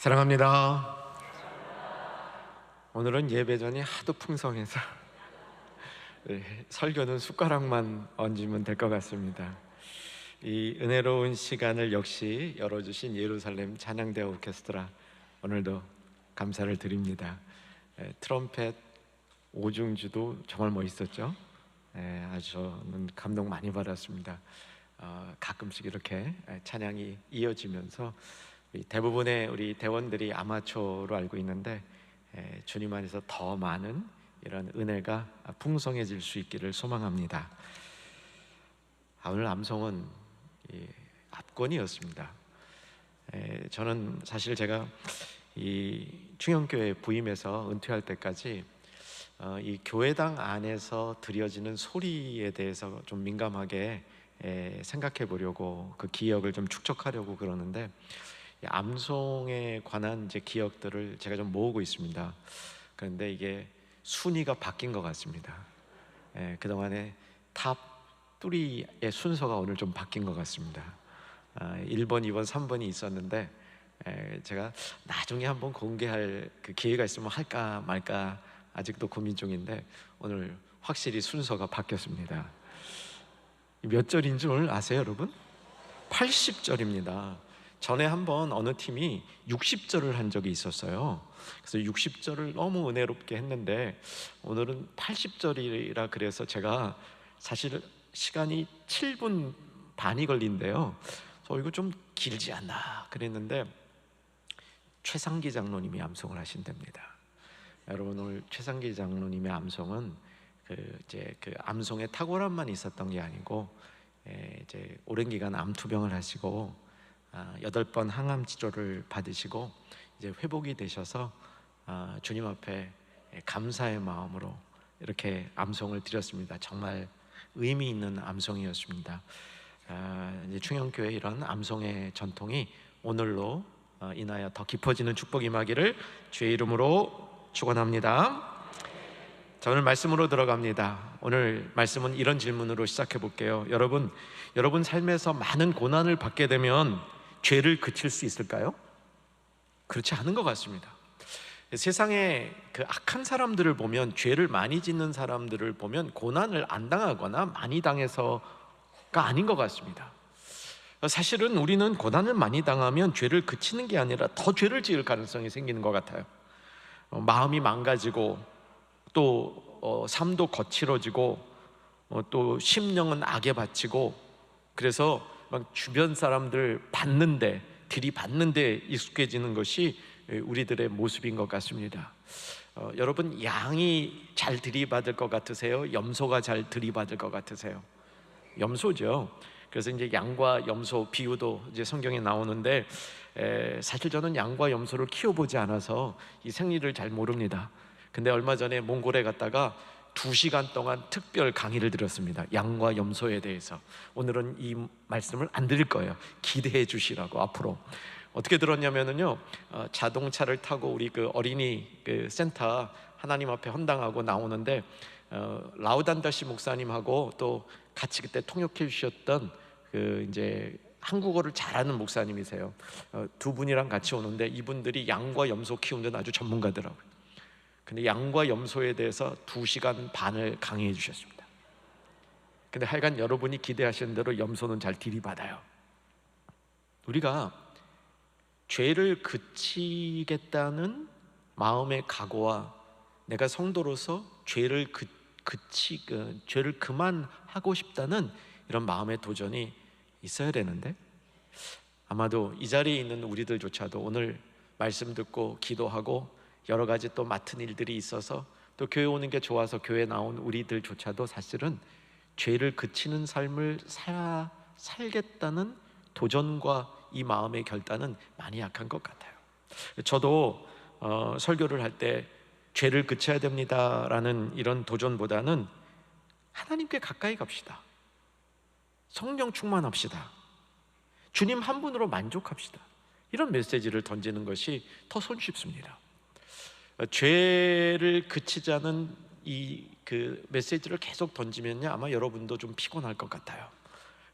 사랑합니다. 오늘은 예배전이 하도 풍성해서 네, 설교는 숟가락만 얹으면 될 것 같습니다. 이 은혜로운 시간을 역시 열어주신 예루살렘 찬양대 오케스트라 오늘도 감사를 드립니다. 에, 트럼펫 오중주도 정말 멋있었죠. 에, 아주 저는 감동 많이 받았습니다. 어, 가끔씩 이렇게 에, 찬양이 이어지면서 이 대부분의 우리 대원들이 아마추어로 알고 있는데 에, 주님 안에서 더 많은 이런 은혜가 풍성해질 수 있기를 소망합니다. 아, 오늘 암송은 이 압권이었습니다. 에, 저는 사실 제가 이 충영교회 부임해서 은퇴할 때까지 어, 이 교회당 안에서 드려지는 소리에 대해서 좀 민감하게 에, 생각해 보려고 그 기억을 좀 축적하려고 그러는데 이 암송에 관한 이제 기억들을 제가 좀 모으고 있습니다. 그런데 이게 순위가 바뀐 것 같습니다. 예, 그동안에 탑 3의 순서가 오늘 좀 바뀐 것 같습니다. 아, 1번, 2번, 3번이 있었는데 에, 제가 나중에 한번 공개할 그 기회가 있으면 할까 말까 아직도 고민 중인데 오늘 확실히 순서가 바뀌었습니다. 몇 절인 줄 아세요, 여러분? 80절입니다. 전에 한번 어느 팀이 60절을 한 적이 있었어요. 그래서 60절을 너무 은혜롭게 했는데 오늘은 80절이라 그래서 제가 사실 시간이 7분 반이 걸린대요. 저 이거 좀 길지 않나 그랬는데 최상기 장로님이 암송을 하신답니다. 여러분 오늘 최상기 장로님의 암송은 그 이제 그 암송에 탁월함만 있었던 게 아니고 에, 이제 오랜 기간 암 투병을 하시고 아, 여덟 번 항암 치료를 받으시고 이제 회복이 되셔서 아, 주님 앞에 감사의 마음으로 이렇게 암송을 드렸습니다. 정말 의미 있는 암송이었습니다. 아, 충영교회 이런 암송의 전통이 오늘로 어, 인하여 더 깊어지는 축복 임하기를 주의 이름으로 축원합니다. 자 오늘 말씀으로 들어갑니다. 오늘 말씀은 이런 질문으로 시작해 볼게요. 여러분, 여러분 삶에서 많은 고난을 받게 되면 죄를 그칠 수 있을까요? 그렇지 않은 것 같습니다. 세상에 그 악한 사람들을 보면 죄를 많이 짓는 사람들을 보면 고난을 안 당하거나 많이 당해서가 아닌 것 같습니다. 사실은 우리는 고난을 많이 당하면 죄를 그치는 게 아니라 더 죄를 지을 가능성이 생기는 것 같아요. 어, 마음이 망가지고 또 어, 삶도 거칠어지고 어, 또 심령은 악에 바치고 그래서 막 주변 사람들 받는데 들이받는데 익숙해지는 것이 우리들의 모습인 것 같습니다. 어, 여러분 양이 잘 들이받을 것 같으세요? 염소가 잘 들이받을 것 같으세요? 염소죠. 그래서 이제 양과 염소 비유도 이제 성경에 나오는데 에, 사실 저는 양과 염소를 키워보지 않아서 이 생리를 잘 모릅니다. 근데 얼마 전에 몽골에 갔다가 두 시간 동안 특별 강의를 들었습니다. 양과 염소에 대해서. 오늘은 이 말씀을 안 드릴 거예요. 기대해 주시라고 앞으로. 어떻게 들었냐면은요, 어, 자동차를 타고 우리 그 어린이 그 센터 하나님 앞에 헌당하고 나오는데 어, 라우단다시 목사님하고 또 같이 그때 통역해 주셨던 그 이제 한국어를 잘하는 목사님이세요. 어, 두 분이랑 같이 오는데 이분들이 양과 염소 키우는 아주 전문가더라고요. 근데 양과 염소에 대해서 두 시간 반을 강의해 주셨습니다. 근데 하여간 여러분이 기대하시는 대로 염소는 잘 들이받아요. 우리가 죄를 그치겠다는 마음의 각오와 내가 성도로서 죄를 그, 그치 그, 죄를 그만하고 싶다는 이런 마음의 도전이 있어야 되는데 아마도 이 자리에 있는 우리들조차도 오늘 말씀 듣고 기도하고 여러 가지 또 맡은 일들이 있어서 또 교회 오는 게 좋아서 교회 나온 우리들조차도 사실은 죄를 그치는 삶을 살, 살겠다는 도전과 이 마음의 결단은 많이 약한 것 같아요. 저도 어, 설교를 할 때 죄를 그쳐야 됩니다라는 이런 도전보다는 하나님께 가까이 갑시다. 성령 충만합시다. 주님 한 분으로 만족합시다. 이런 메시지를 던지는 것이 더 손쉽습니다. 죄를 그치자는 이 그 메시지를 계속 던지면요 아마 여러분도 좀 피곤할 것 같아요.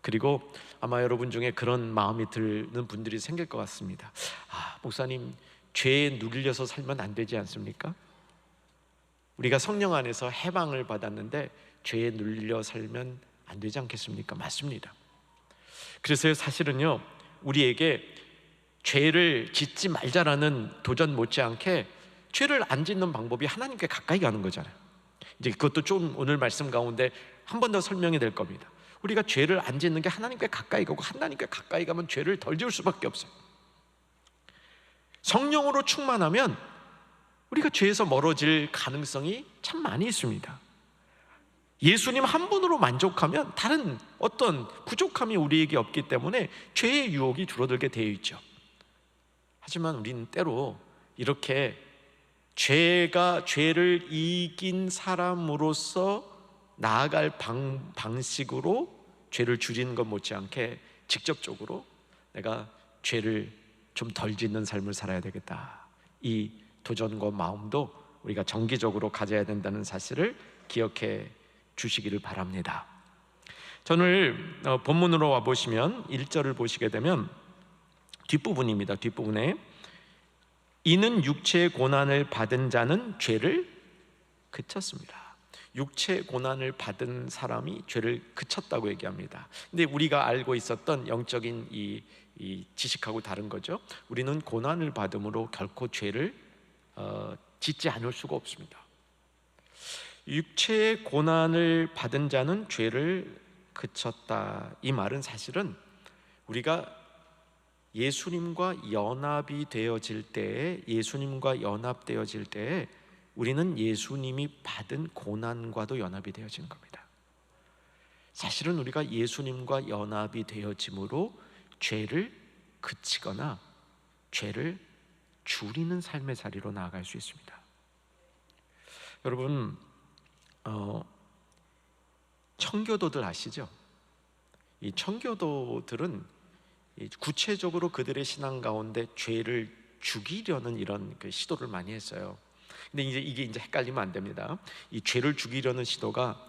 그리고 아마 여러분 중에 그런 마음이 드는 분들이 생길 것 같습니다. 아, 목사님 죄에 눌려서 살면 안 되지 않습니까? 우리가 성령 안에서 해방을 받았는데 죄에 눌려 살면 안 되지 않겠습니까? 맞습니다. 그래서 사실은요, 우리에게 죄를 짓지 말자라는 도전 못지않게 죄를 안 짓는 방법이 하나님께 가까이 가는 거잖아요. 이제 그것도 좀 오늘 말씀 가운데 한 번 더 설명이 될 겁니다. 우리가 죄를 안 짓는 게 하나님께 가까이 가고 하나님께 가까이 가면 죄를 덜 지을 수밖에 없어요. 성령으로 충만하면 우리가 죄에서 멀어질 가능성이 참 많이 있습니다. 예수님 한 분으로 만족하면 다른 어떤 부족함이 우리에게 없기 때문에 죄의 유혹이 줄어들게 되어 있죠. 하지만 우리는 때로 이렇게 죄가 죄를 이긴 사람으로서 나아갈 방, 방식으로 죄를 줄이는 것 못지않게 직접적으로 내가 죄를 좀 덜 짓는 삶을 살아야 되겠다. 이 도전과 마음도 우리가 정기적으로 가져야 된다는 사실을 기억해 주시기를 바랍니다. 저는 어, 본문으로 와 보시면 1절을 보시게 되면 뒷부분입니다. 뒷부분에 이는 육체의 고난을 받은 자는 죄를 그쳤습니다. 육체 고난을 받은 사람이 죄를 그쳤다고 얘기합니다. 근데 우리가 알고 있었던 영적인 이, 이 지식하고 다른 거죠. 우리는 고난을 받음으로 결코 죄를 어, 짓지 않을 수가 없습니다. 육체의 고난을 받은 자는 죄를 그쳤다. 이 말은 사실은 우리가 예수님과 연합이 되어질 때에 예수님과 연합되어질 때에 우리는 예수님이 받은 고난과도 연합이 되어지는 겁니다. 사실은 우리가 예수님과 연합이 되어짐으로 죄를 그치거나 죄를 줄이는 삶의 자리로 나아갈 수 있습니다. 여러분, 어, 청교도들 아시죠? 이 청교도들은 구체적으로 그들의 신앙 가운데 죄를 죽이려는 이런 그 시도를 많이 했어요. 근데 이제 이게 이제 헷갈리면 안 됩니다. 이 죄를 죽이려는 시도가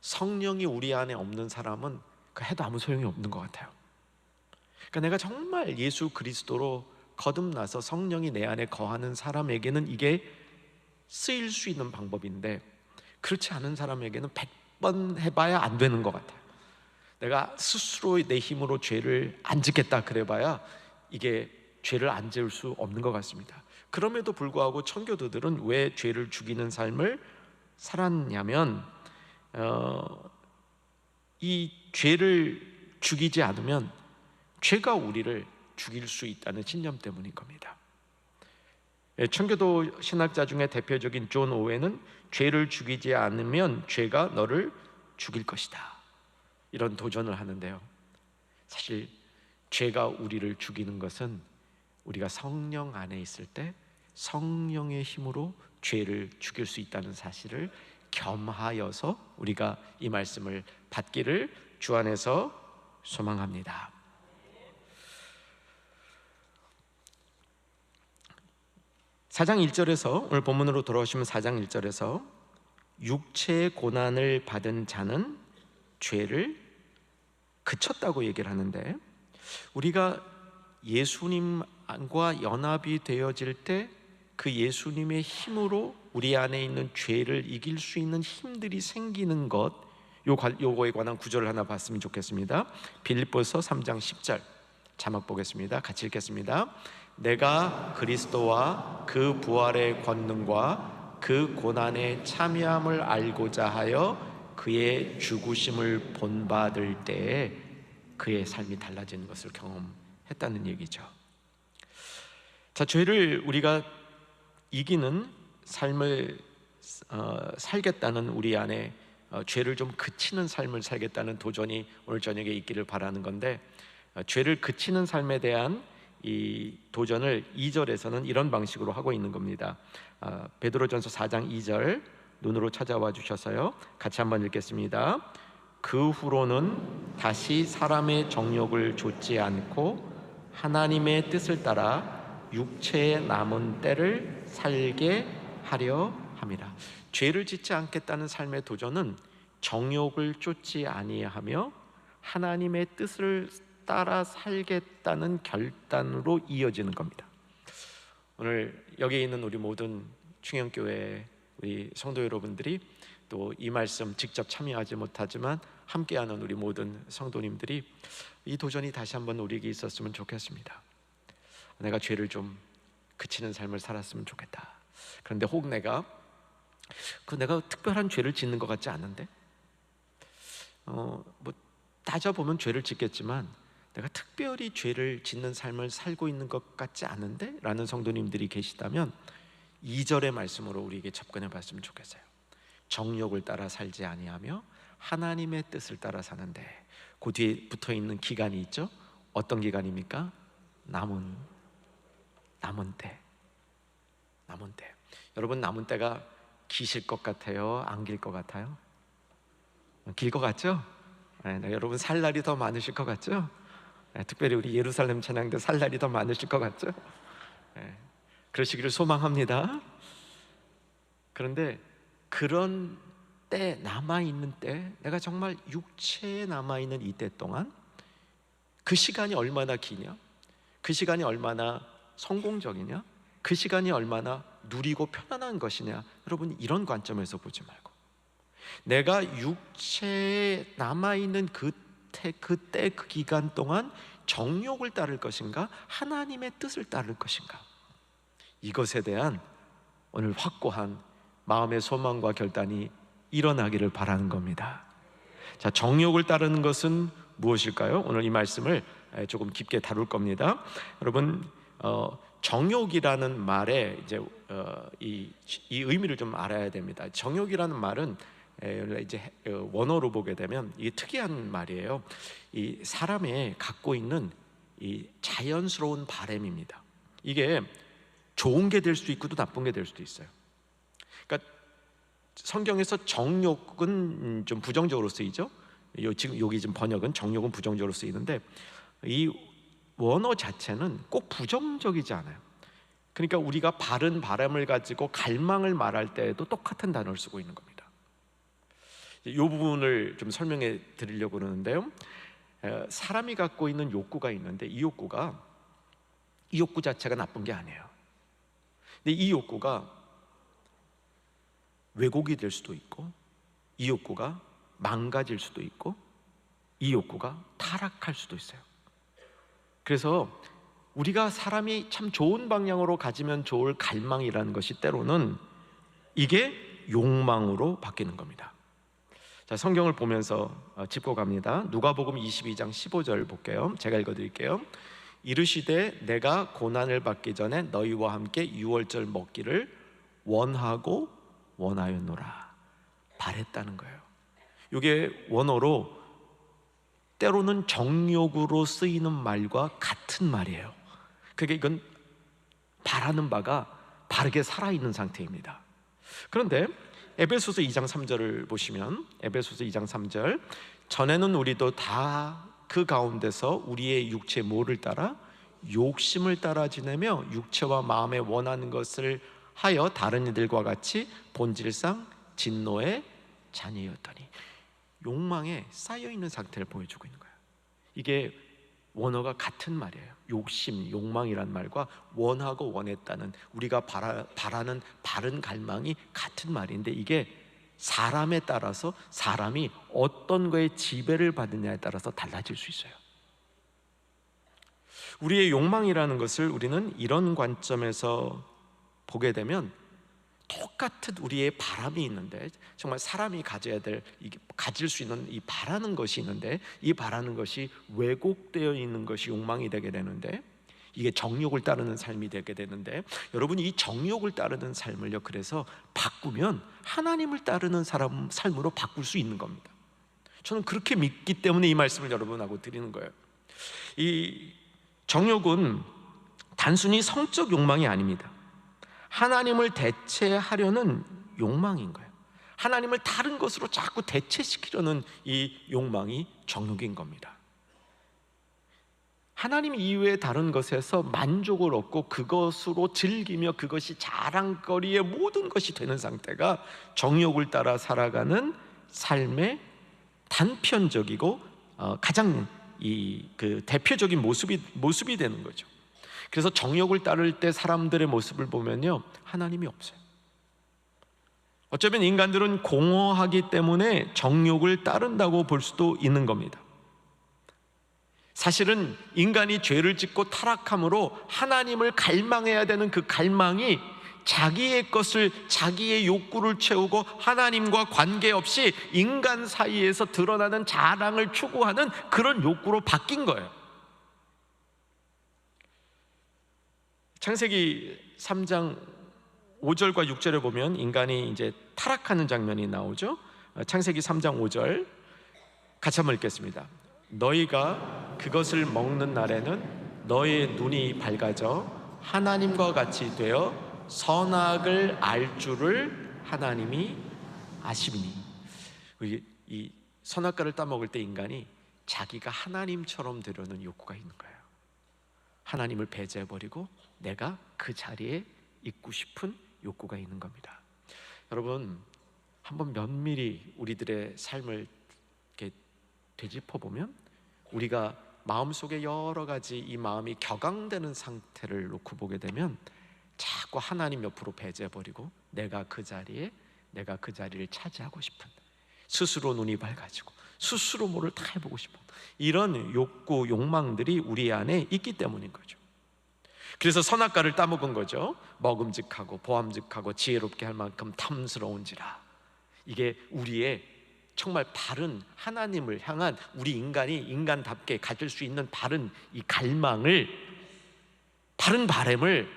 성령이 우리 안에 없는 사람은 그 해도 아무 소용이 없는 것 같아요. 그러니까 내가 정말 예수 그리스도로 거듭나서 성령이 내 안에 거하는 사람에게는 이게 쓰일 수 있는 방법인데 그렇지 않은 사람에게는 100번 해봐야 안 되는 것 같아요. 내가 스스로 내 힘으로 죄를 안 짓겠다 그래봐야 이게 죄를 안 지을 수 없는 것 같습니다. 그럼에도 불구하고 청교도들은 왜 죄를 죽이는 삶을 살았냐면 어, 이 죄를 죽이지 않으면 죄가 우리를 죽일 수 있다는 신념 때문인 겁니다. 예, 청교도 신학자 중에 대표적인 존 오웬은 죄를 죽이지 않으면 죄가 너를 죽일 것이다. 이런 도전을 하는데요. 사실 죄가 우리를 죽이는 것은 우리가 성령 안에 있을 때 성령의 힘으로 죄를 죽일 수 있다는 사실을 겸하여서 우리가 이 말씀을 받기를 주 안에서 소망합니다. 사장 1절에서 오늘 본문으로 돌아오시면 사장 1절에서 육체의 고난을 받은 자는 죄를 그쳤다고 얘기를 하는데 우리가 예수님과 연합이 되어질 때 그 예수님의 힘으로 우리 안에 있는 죄를 이길 수 있는 힘들이 생기는 것 요, 요거에 관한 구절을 하나 봤으면 좋겠습니다. 빌립보서 3장 10절 자막 보겠습니다. 같이 읽겠습니다. 내가 그리스도와 그 부활의 권능과 그 고난의 참여함을 알고자 하여 그의 죽으심을 본받을 때에 그의 삶이 달라지는 것을 경험했다는 얘기죠. 자, 죄를 우리가 이기는 삶을 어, 살겠다는 우리 안에 어, 죄를 좀 그치는 삶을 살겠다는 도전이 오늘 저녁에 있기를 바라는 건데 어, 죄를 그치는 삶에 대한 이 도전을 2절에서는 이런 방식으로 하고 있는 겁니다. 아, 베드로전서 4장 2절 눈으로 찾아와 주셔서요. 같이 한번 읽겠습니다. 그 후로는 다시 사람의 정욕을 좇지 않고 하나님의 뜻을 따라 육체의 남은 때를 살게 하려 함이라. 죄를 짓지 않겠다는 삶의 도전은 정욕을 쫓지 아니하며 하나님의 뜻을 따라 살겠다는 결단으로 이어지는 겁니다. 오늘 여기 있는 우리 모든 충영교회 우리 성도 여러분들이 또 이 말씀 직접 참여하지 못하지만 함께하는 우리 모든 성도님들이 이 도전이 다시 한번 우리에게 있었으면 좋겠습니다. 내가 죄를 좀 그치는 삶을 살았으면 좋겠다. 그런데 혹 내가 그 내가 특별한 죄를 짓는 것 같지 않은데 어 뭐 따져 보면 죄를 짓겠지만 내가 특별히 죄를 짓는 삶을 살고 있는 것 같지 않은데라는 성도님들이 계시다면 2절의 말씀으로 우리에게 접근해 봤으면 좋겠어요. 정욕을 따라 살지 아니하며 하나님의 뜻을 따라 사는데 그 뒤에 붙어 있는 기간이 있죠. 어떤 기간입니까? 남은 남은 때. 남은 때. 여러분 남은 때가 기실 것 같아요? 안 길 것 같아요? 길 것 같죠? 네, 네, 여러분 살 날이 더 많으실 것 같죠? 네, 특별히 우리 예루살렘 찬양도 살 날이 더 많으실 것 같죠? 네, 그러시기를 소망합니다. 그런데 그런 때 남아 있는 때, 내가 정말 육체에 남아 있는 이 때 동안 그 시간이 얼마나 기냐? 그 시간이 얼마나 성공적이냐? 그 시간이 얼마나 누리고 편안한 것이냐? 여러분 이런 관점에서 보지 말고 내가 육체에 남아 있는 그때 그때 그 기간 동안 정욕을 따를 것인가? 하나님의 뜻을 따를 것인가? 이것에 대한 오늘 확고한 마음의 소망과 결단이 일어나기를 바라는 겁니다. 자, 정욕을 따르는 것은 무엇일까요? 오늘 이 말씀을 조금 깊게 다룰 겁니다. 여러분, 어, 정욕이라는 말에 이제 어, 이, 이 의미를 좀 알아야 됩니다. 정욕이라는 말은 에, 이제 어, 원어로 보게 되면 이게 특이한 말이에요. 이 사람의 갖고 있는 이 자연스러운 바램입니다. 이게 좋은 게 될 수도 있고 또 나쁜 게 될 수도 있어요. 그러니까 성경에서 정욕은 좀 부정적으로 쓰이죠. 요, 지금 여기 지금 번역은 정욕은 부정적으로 쓰이는데 이 원어 자체는 꼭 부정적이지 않아요. 그러니까 우리가 바른 바람을 가지고 갈망을 말할 때에도 똑같은 단어를 쓰고 있는 겁니다. 이 부분을 좀 설명해 드리려고 그러는데요. 사람이 갖고 있는 욕구가 있는데 이 욕구가 이 욕구 자체가 나쁜 게 아니에요. 근데 이 욕구가 왜곡이 될 수도 있고 이 욕구가 망가질 수도 있고 이 욕구가 타락할 수도 있어요. 그래서 우리가 사람이 참 좋은 방향으로 가지면 좋을 갈망이라는 것이 때로는 이게 욕망으로 바뀌는 겁니다. 자, 성경을 보면서 어, 짚고 갑니다. 누가복음 22장 15절 볼게요. 제가 읽어 드릴게요. 이르시되 내가 고난을 받기 전에 너희와 함께 유월절 먹기를 원하고 원하였노라 바랬다는 거예요. 이게 원어로 때로는 정욕으로 쓰이는 말과 같은 말이에요. 그게 이건 바라는 바가 바르게 살아있는 상태입니다. 그런데 에베소서 2장 3절을 보시면 에베소서 2장 3절 전에는 우리도 다 그 가운데서 우리의 육체 모를 따라 욕심을 따라 지내며 육체와 마음에 원하는 것을 하여 다른 이들과 같이 본질상 진노의 자녀였더니 욕망에 쌓여 있는 상태를 보여주고 있는 거예요. 이게 원어가 같은 말이에요. 욕심, 욕망이란 말과 원하고 원했다는 우리가 바라, 바라는 바른 갈망이 같은 말인데 이게 사람에 따라서 사람이 어떤 거에 지배를 받느냐에 따라서 달라질 수 있어요. 우리의 욕망이라는 것을 우리는 이런 관점에서 보게 되면 똑같은 우리의 바람이 있는데 정말 사람이 가져야 될 가질 수 있는 이 바라는 것이 있는데 이 바라는 것이 왜곡되어 있는 것이 욕망이 되게 되는데 이게 정욕을 따르는 삶이 되게 되는데 여러분 이 정욕을 따르는 삶을요 그래서 바꾸면 하나님을 따르는 사람 삶으로 바꿀 수 있는 겁니다. 저는 그렇게 믿기 때문에 이 말씀을 여러분하고 드리는 거예요. 이 정욕은 단순히 성적 욕망이 아닙니다. 하나님을 대체하려는 욕망인 거예요. 하나님을 다른 것으로 자꾸 대체시키려는 이 욕망이 정욕인 겁니다. 하나님 이외의 다른 것에서 만족을 얻고 그것으로 즐기며 그것이 자랑거리의 모든 것이 되는 상태가 정욕을 따라 살아가는 삶의 단편적이고 어, 가장 이 그 대표적인 모습이 모습이 되는 거죠. 그래서 정욕을 따를 때 사람들의 모습을 보면요. 하나님이 없어요. 어쩌면 인간들은 공허하기 때문에 정욕을 따른다고 볼 수도 있는 겁니다. 사실은 인간이 죄를 짓고 타락함으로 하나님을 갈망해야 되는 그 갈망이 자기의 것을 자기의 욕구를 채우고 하나님과 관계없이 인간 사이에서 드러나는 자랑을 추구하는 그런 욕구로 바뀐 거예요. 창세기 3장 5절과 6절에 보면 인간이 이제 타락하는 장면이 나오죠. 창세기 3장 5절 같이 한번 읽겠습니다. 너희가 그것을 먹는 날에는 너의 눈이 밝아져 하나님과 같이 되어 선악을 알 줄을 하나님이 아시니 이, 이 선악과를 따먹을 때 인간이 자기가 하나님처럼 되려는 욕구가 있는 거예요. 하나님을 배제해 버리고 내가 그 자리에 있고 싶은 욕구가 있는 겁니다. 여러분 한번 면밀히 우리들의 삶을 되짚어 보면 우리가 마음속에 여러 가지 이 마음이 격앙되는 상태를 놓고 보게 되면 자꾸 하나님 옆으로 배제해 버리고 내가 그 자리에 내가 그 자리를 차지하고 싶은 스스로 눈이 밝아지고 스스로 뭐를 다 해보고 싶은 이런 욕구 욕망들이 우리 안에 있기 때문인 거죠. 그래서 선악과를 따먹은 거죠. 먹음직하고 보암직하고 지혜롭게 할 만큼 탐스러운지라. 이게 우리의 정말 바른 하나님을 향한 우리 인간이 인간답게 가질 수 있는 바른 이 갈망을 바른 바램을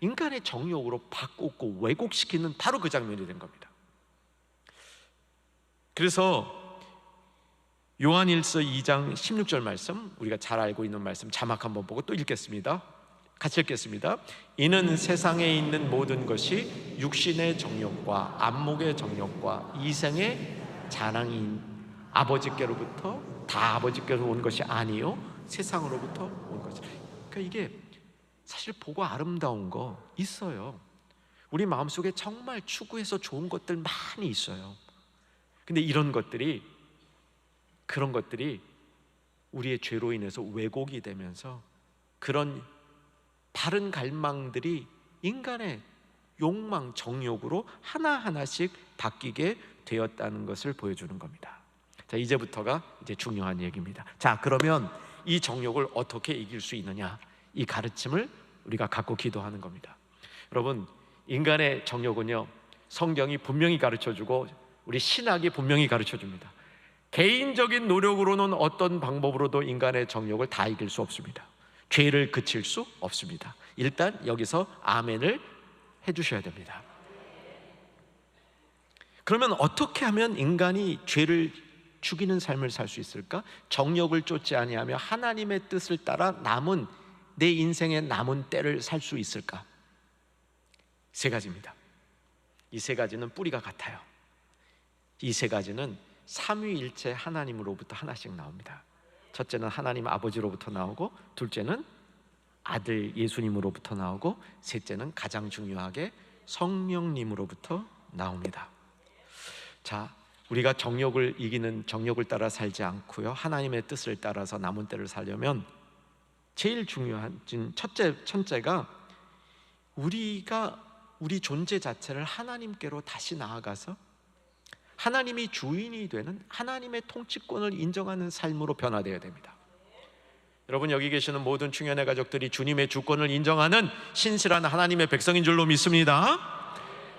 인간의 정욕으로 바꾸고 왜곡시키는 바로 그 장면이 된 겁니다. 그래서 요한일서 2장 16절 말씀 우리가 잘 알고 있는 말씀 자막 한번 보고 또 읽겠습니다. 같이 읽겠습니다. 이는 세상에 있는 모든 것이 육신의 정욕과 안목의 정욕과 이생의 자랑인 아버지께로부터 다 아버지께로 온 것이 아니요 세상으로부터 온 것이. 그러니까 이게 사실 보고 아름다운 거 있어요. 우리 마음속에 정말 추구해서 좋은 것들 많이 있어요. 근데 이런 것들이 그런 것들이 우리의 죄로 인해서 왜곡이 되면서 그런 바른 갈망들이 인간의 욕망, 정욕으로 하나하나씩 바뀌게 되었다는 것을 보여주는 겁니다. 자, 이제부터가 이제 중요한 얘기입니다. 자, 그러면 이 정욕을 어떻게 이길 수 있느냐? 이 가르침을 우리가 갖고 기도하는 겁니다. 여러분, 인간의 정욕은요, 성경이 분명히 가르쳐 주고 우리 신학이 분명히 가르쳐 줍니다. 개인적인 노력으로는 어떤 방법으로도 인간의 정욕을 다 이길 수 없습니다. 죄를 그칠 수 없습니다. 일단 여기서 아멘을 해 주셔야 됩니다. 그러면 어떻게 하면 인간이 죄를 죽이는 삶을 살 수 있을까? 정욕을 쫓지 아니하며 하나님의 뜻을 따라 남은 내 인생의 남은 때를 살 수 있을까? 세 가지입니다. 이 세 가지는 뿌리가 같아요. 이 세 가지는 삼위일체 하나님으로부터 하나씩 나옵니다. 첫째는 하나님 아버지로부터 나오고, 둘째는 아들 예수님으로부터 나오고, 셋째는 가장 중요하게 성령님으로부터 나옵니다. 자, 우리가 정욕을 이기는 정욕을 따라 살지 않고요. 하나님의 뜻을 따라서 남은 때를 살려면 제일 중요한 첫째 첫째가 우리가 우리 존재 자체를 하나님께로 다시 나아가서 하나님이 주인이 되는 하나님의 통치권을 인정하는 삶으로 변화되어야 됩니다. 여러분 여기 계시는 모든 충현의 가족들이 주님의 주권을 인정하는 신실한 하나님의 백성인 줄로 믿습니다.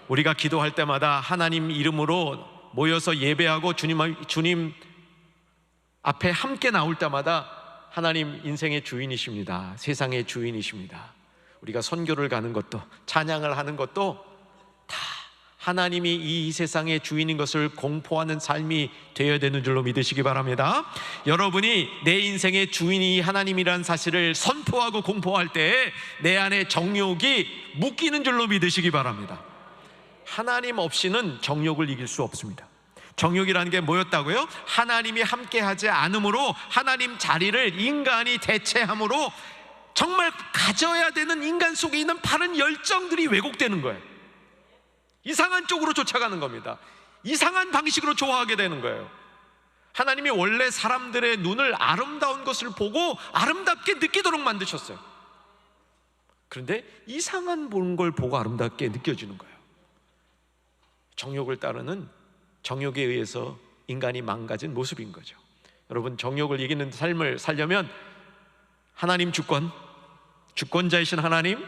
우리가 기도할 때마다 하나님 이름으로 모여서 예배하고 주님 주님 앞에 함께 나올 때마다 하나님 인생의 주인이십니다. 세상의 주인이십니다. 우리가 선교를 가는 것도 찬양을 하는 것도 다 하나님이 이 세상의 주인인 것을 공포하는 삶이 되어야 되는 줄로 믿으시기 바랍니다. 여러분이 내 인생의 주인이 하나님이란 사실을 선포하고 공포할 때 내 안에 정욕이 묶이는 줄로 믿으시기 바랍니다. 하나님 없이는 정욕을 이길 수 없습니다. 정욕이라는 게 뭐였다고요? 하나님이 함께하지 않으므로 하나님 자리를 인간이 대체함으로 정말 가져야 되는 인간 속에 있는 바른 열정들이 왜곡되는 거예요. 이상한 쪽으로 쫓아가는 겁니다. 이상한 방식으로 좋아하게 되는 거예요. 하나님이 원래 사람들의 눈을 아름다운 것을 보고 아름답게 느끼도록 만드셨어요. 그런데 이상한 보는 걸 보고 아름답게 느껴지는 거예요. 정욕을 따르는 정욕에 의해서 인간이 망가진 모습인 거죠. 여러분 정욕을 이기는 삶을 살려면 하나님 주권, 주권자이신 하나님,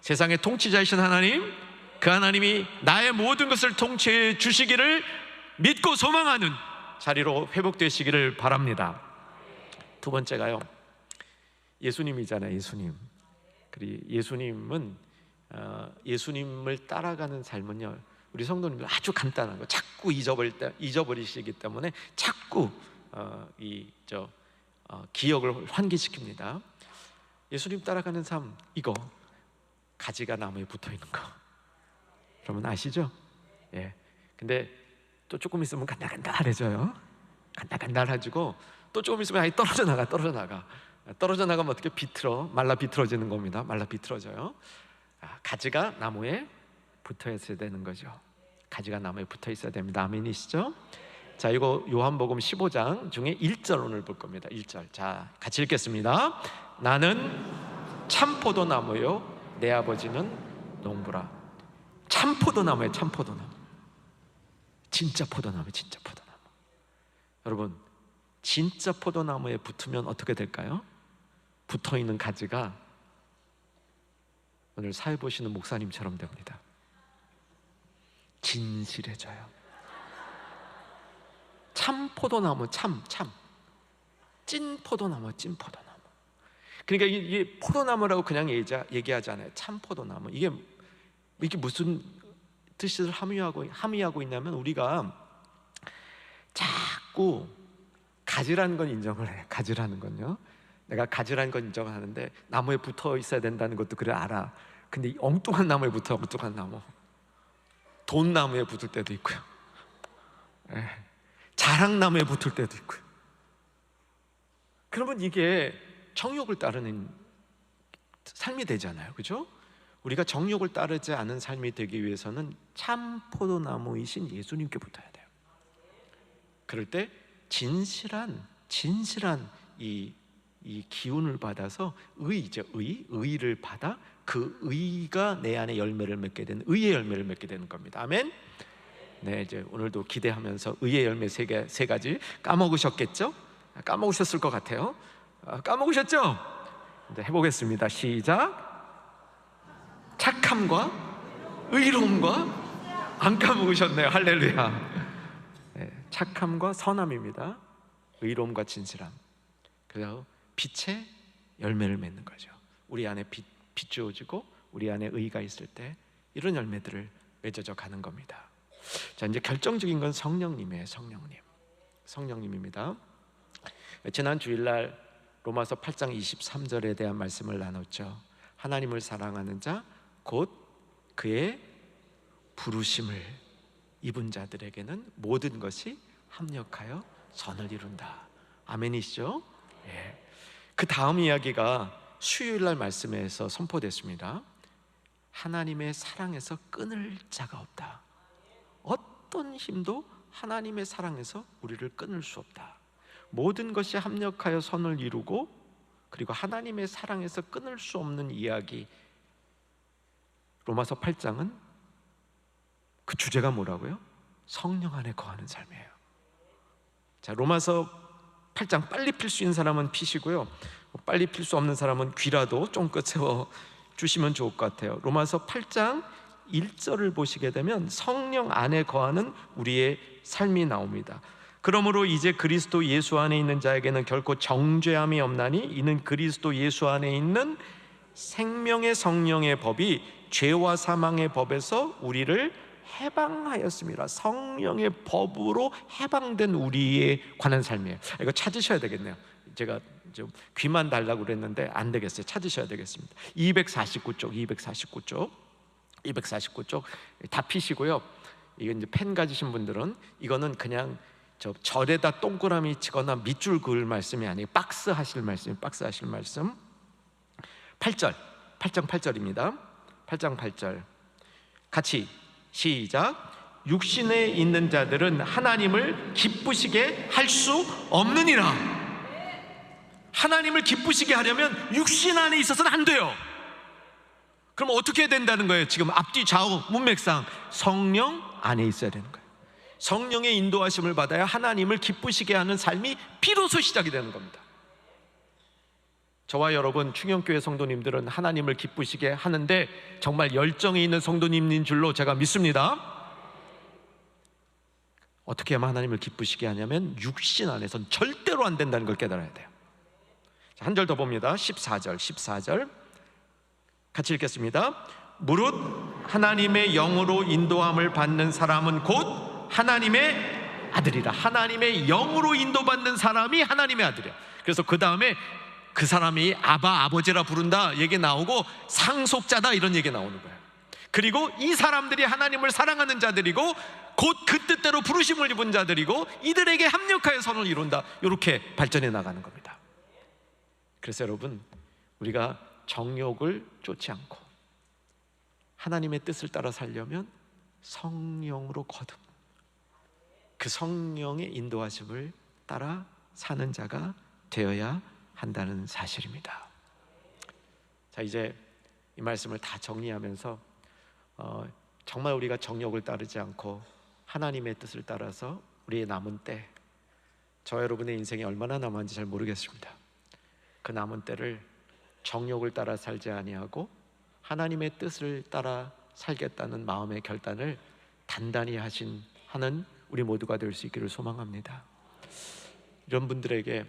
세상의 통치자이신 하나님, 그 하나님이 나의 모든 것을 통치해 주시기를 믿고 소망하는 자리로 회복되시기를 바랍니다. 두 번째가요. 예수님이잖아요, 예수님. 그리 예수님은 어, 예수님을 따라가는 삶은요. 우리 성도님들 아주 간단한 거 자꾸 잊어버릴 때 잊어버리시기 때문에 자꾸 어, 이저 어, 기억을 환기시킵니다. 예수님 따라가는 삶 이거 가지가 나무에 붙어 있는 거. 여러분 아시죠? 예. 근데 또 조금 있으면 간달간달해져요. 간달간달해지고 또 조금 있으면 아예 떨어져 나가 떨어져 나가 떨어져 나가면 어떻게 비틀어 말라 비틀어지는 겁니다. 말라 비틀어져요. 아, 가지가 나무에 붙어 있어야 되는 거죠. 가지가 나무에 붙어 있어야 됩니다. 아멘이시죠? 자, 이거 요한복음 15장 중에 1절 오늘 볼 겁니다. 1절. 자, 같이 읽겠습니다. 나는 참포도나무요 내 아버지는 농부라. 참포도나무에 참포도나무. 진짜 포도나무, 진짜 포도나무. 여러분, 진짜 포도나무에 붙으면 어떻게 될까요? 붙어 있는 가지가 오늘 사회 보시는 목사님처럼 됩니다. 진실해져요. 참 포도나무, 참, 참. 찐 포도나무, 찐 포도나무. 그러니까 이게 포도나무라고 그냥 얘기하지 않아요. 참 포도나무. 이게 이게 무슨 뜻을 함유하고 함의하고 있냐면 우리가 자꾸 가지라는 건 인정을 해. 가지라는 건요. 내가 가지라는 건 인정을 하는데 나무에 붙어 있어야 된다는 것도 그래 알아. 근데 이 엉뚱한 나무에 붙어 엉뚱한 나무. 돈 나무에 붙을 때도 있고요. 예. 자랑나무에 붙을 때도 있고요. 그러면 이게 정욕을 따르는 삶이 되잖아요. 그죠? 우리가 정욕을 따르지 않은 삶이 되기 위해서는 참 포도나무이신 예수님께 붙어야 돼요. 그럴 때 진실한 진실한 이, 이 기운을 받아서 의죠 의 의를 받아 그 의가 내 안에 열매를 맺게 되는 의의 열매를 맺게 되는 겁니다. 아멘. 네 이제 오늘도 기대하면서 의의 열매 세, 개, 세 가지 까먹으셨겠죠? 까먹으셨을 것 같아요. 아, 까먹으셨죠? 네, 해보겠습니다. 시작. 착함과 의로움과 안 까먹으셨네요. 할렐루야. 네, 착함과 선함입니다. 의로움과 진실함. 그래서 빛의 열매를 맺는 거죠. 우리 안에 빛, 빛 주어지고 우리 안에 의가 있을 때 이런 열매들을 맺어져 가는 겁니다. 자 이제 결정적인 건 성령님이에요. 성령님. 성령님입니다. 지난 주일날 로마서 8장 23절에 대한 말씀을 나눴죠. 하나님을 사랑하는 자 곧 그의 부르심을 입은 자들에게는 모든 것이 합력하여 선을 이룬다. 아멘이시죠? 예. 그 다음 이야기가 수요일 날 말씀에서 선포됐습니다. 하나님의 사랑에서 끊을 자가 없다. 어떤 힘도 하나님의 사랑에서 우리를 끊을 수 없다. 모든 것이 합력하여 선을 이루고 그리고 하나님의 사랑에서 끊을 수 없는 이야기 로마서 8장은 그 주제가 뭐라고요? 성령 안에 거하는 삶이에요. 자, 로마서 8장 빨리 필 수 있는 사람은 피시고요. 빨리 필 수 없는 사람은 귀라도 쫑긋 세워 주시면 좋을 것 같아요. 로마서 8장 1절을 보시게 되면 성령 안에 거하는 우리의 삶이 나옵니다. 그러므로 이제 그리스도 예수 안에 있는 자에게는 결코 정죄함이 없나니 이는 그리스도 예수 안에 있는 생명의 성령의 법이 죄와 사망의 법에서 우리를 해방하였습니다. 성령의 법으로 해방된 우리에 관한 삶이에요. 이거 찾으셔야 되겠네요. 제가 좀 귀만 달라고 그랬는데 안 되겠어요. 찾으셔야 되겠습니다. 249쪽, 249쪽, 249쪽 다 피시고요. 이거 이제 펜 가지신 분들은 이거는 그냥 저 절에다 동그라미 치거나 밑줄 그을 말씀이 아니고 박스 하실 말씀, 박스 하실 말씀. 8절, 8장 8절입니다. 8장 8절 같이 시작 육신에 있는 자들은 하나님을 기쁘시게 할 수 없느니라 하나님을 기쁘시게 하려면 육신 안에 있어서는 안 돼요 그럼 어떻게 해야 된다는 거예요? 지금 앞뒤 좌우 문맥상 성령 안에 있어야 되는 거예요. 성령의 인도하심을 받아야 하나님을 기쁘시게 하는 삶이 비로소 시작이 되는 겁니다. 저와 여러분 충영교회 성도님들은 하나님을 기쁘시게 하는데 정말 열정이 있는 성도님인 줄로 제가 믿습니다. 어떻게 하면 하나님을 기쁘시게 하냐면 육신 안에선 절대로 안 된다는 걸 깨달아야 돼요. 한 절 더 봅니다. 14절, 14절. 같이 읽겠습니다. 무릇 하나님의 영으로 인도함을 받는 사람은 곧 하나님의 아들이라. 하나님의 영으로 인도받는 사람이 하나님의 아들이야. 그래서 그 다음에 그 사람이 아바 아버지라 부른다 얘기 나오고 상속자다 이런 얘기 나오는 거예요. 그리고 이 사람들이 하나님을 사랑하는 자들이고 곧 그 뜻대로 부르심을 입은 자들이고 이들에게 합력하여 선을 이룬다. 이렇게 발전해 나가는 겁니다. 그래서 여러분 우리가 정욕을 쫓지 않고 하나님의 뜻을 따라 살려면 성령으로 거듭 그 성령의 인도하심을 따라 사는 자가 되어야 한다는 사실입니다. 자 이제 이 말씀을 다 정리하면서 어, 정말 우리가 정욕을 따르지 않고 하나님의 뜻을 따라서 우리의 남은 때, 저 여러분의 인생이 얼마나 남았는지 잘 모르겠습니다. 그 남은 때를 정욕을 따라 살지 아니하고 하나님의 뜻을 따라 살겠다는 마음의 결단을 단단히 하신 하는 우리 모두가 될 수 있기를 소망합니다. 이런 분들에게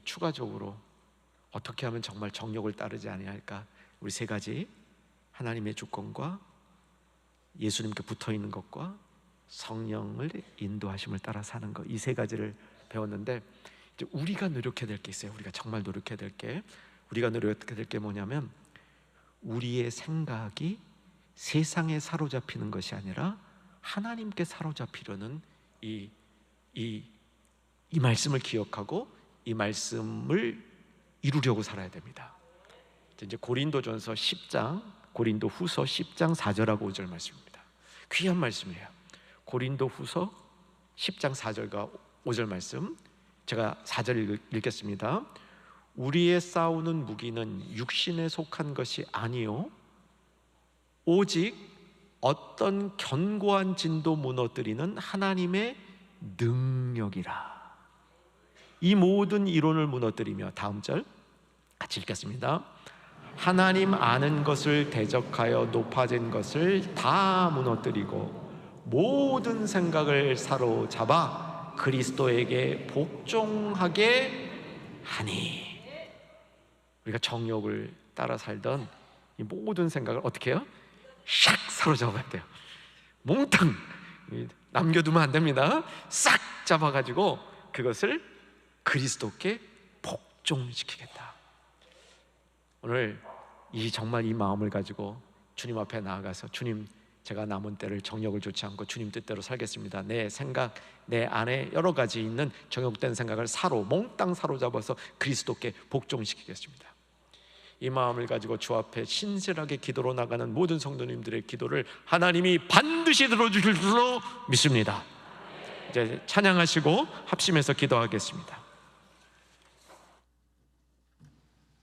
추가적으로 어떻게 하면 정말 정욕을 따르지 아니할까? 우리 세 가지 하나님의 주권과 예수님께 붙어 있는 것과 성령을 인도하심을 따라 사는 것 이 세 가지를 배웠는데 이제 우리가 노력해야 될 게 있어요. 우리가 정말 노력해야 될 게 우리가 노력해야 될 게 뭐냐면 우리의 생각이 세상에 사로잡히는 것이 아니라 하나님께 사로잡히려는 이 이, 이 말씀을 기억하고 이 말씀을 이루려고 살아야 됩니다. 이제 고린도전서 10장, 고린도 후서 10장 4절하고 5절 말씀입니다. 귀한 말씀이에요. 고린도 후서 10장 4절과 5절 말씀. 제가 4절 읽겠습니다. 우리의 싸우는 무기는 육신에 속한 것이 아니요 오직 어떤 견고한 진도 무너뜨리는 하나님의 능력이라. 이 모든 이론을 무너뜨리며 다음 절 같이 읽겠습니다. 하나님 아는 것을 대적하여 높아진 것을 다 무너뜨리고 모든 생각을 사로잡아 그리스도에게 복종하게 하니 우리가 정욕을 따라 살던 이 모든 생각을 어떻게 해요? 샥 사로잡아야 돼요. 몽땅 남겨두면 안 됩니다. 싹 잡아가지고 그것을 그리스도께 복종시키겠다. 오늘 이 정말 이 마음을 가지고 주님 앞에 나아가서 주님 제가 남은 때를 정욕을 좋지 않고 주님 뜻대로 살겠습니다. 내 생각, 내 안에 여러 가지 있는 정욕된 생각을 사로 몽땅 사로잡아서 그리스도께 복종시키겠습니다. 이 마음을 가지고 주 앞에 신실하게 기도로 나가는 모든 성도님들의 기도를 하나님이 반드시 들어주실 줄로 믿습니다. 이제 찬양하시고 합심해서 기도하겠습니다.